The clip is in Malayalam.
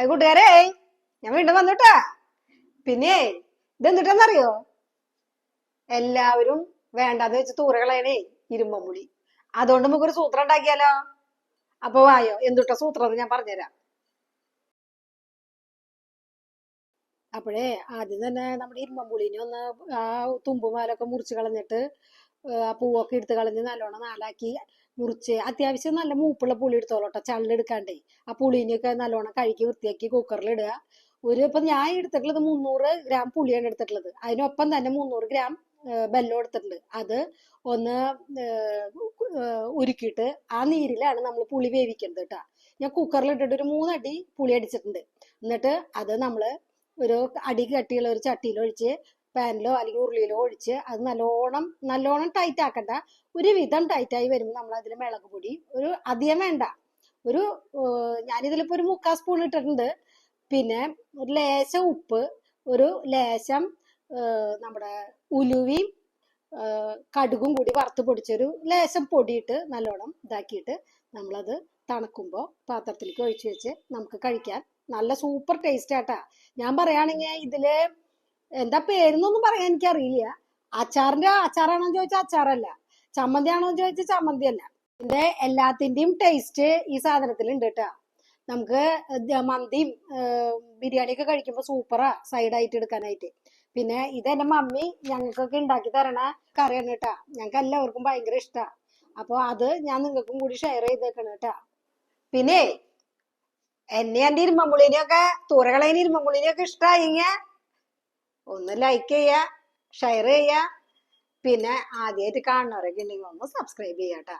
ഹായ് കൂട്ടുകാരെ ഞാൻ വീണ്ടും വന്നുട്ടാ. പിന്നെ ഇതെന്തിട്ടെന്നറിയോ? എല്ലാവരും വേണ്ടാന്ന് വെച്ച് തൂറകളേനെ ഇരുമ്പമ്പുളി അതുകൊണ്ട് നമുക്കൊരു സൂത്രം ഉണ്ടാക്കിയാലോ? അപ്പൊ വായോ എന്തുട്ട സൂത്രം എന്ന് ഞാൻ പറഞ്ഞുതരാം. അപ്പോഴേ ആദ്യം തന്നെ നമ്മുടെ ഇരുമ്പമ്പുളിനെ ഒന്ന് ആ തുമ്പുമാലൊക്കെ മുറിച്ച് കളഞ്ഞിട്ട് ആ പൂവൊക്കെ എടുത്ത് കളഞ്ഞ് നല്ലോണം നാലാക്കി മുറിച്ച്. അത്യാവശ്യം നല്ല മൂപ്പുള്ള പുളി എടുത്തോളട്ടോ ചള്ളെടുക്കാണ്ടേ. ആ പുളിനെയൊക്കെ നല്ലോണം കഴുകി വൃത്തിയാക്കി കുക്കറിൽ ഇടുക. ഒരു ഇപ്പൊ ഞാൻ എടുത്തിട്ടുള്ളത് മുന്നൂറ് ഗ്രാം പുളിയാണ് എടുത്തിട്ടുള്ളത്. അതിനൊപ്പം തന്നെ മുന്നൂറ് ഗ്രാം ബെല്ലോ എടുത്തിട്ടുണ്ട്. അത് ഒന്ന് ഉരുക്കിയിട്ട് ആ നീരിലാണ് നമ്മൾ പുളി വേവിക്കുന്നത് കേട്ടോ ഞാൻ കുക്കറിൽ ഇട്ടിട്ട് ഒരു മൂന്നടി പുളി അടിച്ചിട്ടുണ്ട്. എന്നിട്ട് അത് നമ്മൾ ഒരു അടി കട്ടിയുള്ള ഒരു ചട്ടിയിൽ ഒഴിച്ച് പാനിലോ അല്ലെങ്കിൽ ഉരുളിയിലോ ഒഴിച്ച് അത് നല്ലോണം നല്ലോണം ടൈറ്റ് ആക്കണ്ട. ഒരു ഒരുവിധം ടൈറ്റായി വരുമ്പോൾ നമ്മൾ അതിൽ മിളക് പൊടി ഒരു അധികം വേണ്ട. ഒരു ഞാനിതിലിപ്പോൾ ഞാനിതിലിപ്പോ ഒരു മുക്കാൽ സ്പൂൺ ഇട്ടിട്ടുണ്ട്. പിന്നെ ഒരു ലേശം ഉപ്പ് ഒരു ലേശം നമ്മുടെ ഉലുവയും കടുകും കൂടി വറുത്ത് പൊടിച്ചൊരു ലേശം പൊടിയിട്ട് നല്ലോണം ഇതാക്കിയിട്ട് നമ്മളത് തണുക്കുമ്പോൾ പാത്രത്തിലേക്ക് ഒഴിച്ചു വെച്ച് നമുക്ക് കഴിക്കാൻ നല്ല സൂപ്പർ ടേസ്റ്റ് ആട്ടാ. ഞാൻ പറയുകയാണെങ്കിൽ ഇതിൽ എന്താ പേരെന്നൊന്നും പറയാൻ എനിക്കറിയില്ല. അച്ചാറിന്റെ അച്ചാറാണോ ചോദിച്ചാൽ അച്ചാറല്ല. ചമ്മന്തി ആണോ എന്ന് ചോദിച്ചാൽ ചമ്മന്തി അല്ല ഇതിന്റെ എല്ലാത്തിന്റെയും ടേസ്റ്റ് ഈ സാധനത്തിൽ ഉണ്ട് കേട്ടാ നമുക്ക് മന്തിയും ബിരിയാണി ഒക്കെ കഴിക്കുമ്പോൾ സൂപ്പറാ സൈഡായിട്ട് എടുക്കാനായിട്ട്. പിന്നെ ഇത് എന്റെ മമ്മി ഞങ്ങൾക്കൊക്കെ ഉണ്ടാക്കി തരണ കറിയാണ് കേട്ടാ ഞങ്ങൾക്ക് എല്ലാവർക്കും ഭയങ്കര ഇഷ്ടാ. അപ്പൊ അത് ഞാൻ നിങ്ങൾക്കും കൂടി ഷെയർ ചെയ്തേക്കണം കേട്ടാ പിന്നെ എന്നെ എന്റെ ഇരുമ്പമ്പുളിനെയൊക്കെ തൂരകളതിന് ഇരുമ്പമ്പുളിനെയൊക്കെ ഇഷ്ടമായിങ്ങ ഒന്ന് ലൈക്ക് ചെയ്യുക ഷെയർ ചെയ്യുക പിന്നെ ആദ്യമായിട്ട് കാണുന്നവരൊക്കെ ഉണ്ടെങ്കിൽ ഒന്ന് സബ്സ്ക്രൈബ് ചെയ്യാട്ടാ.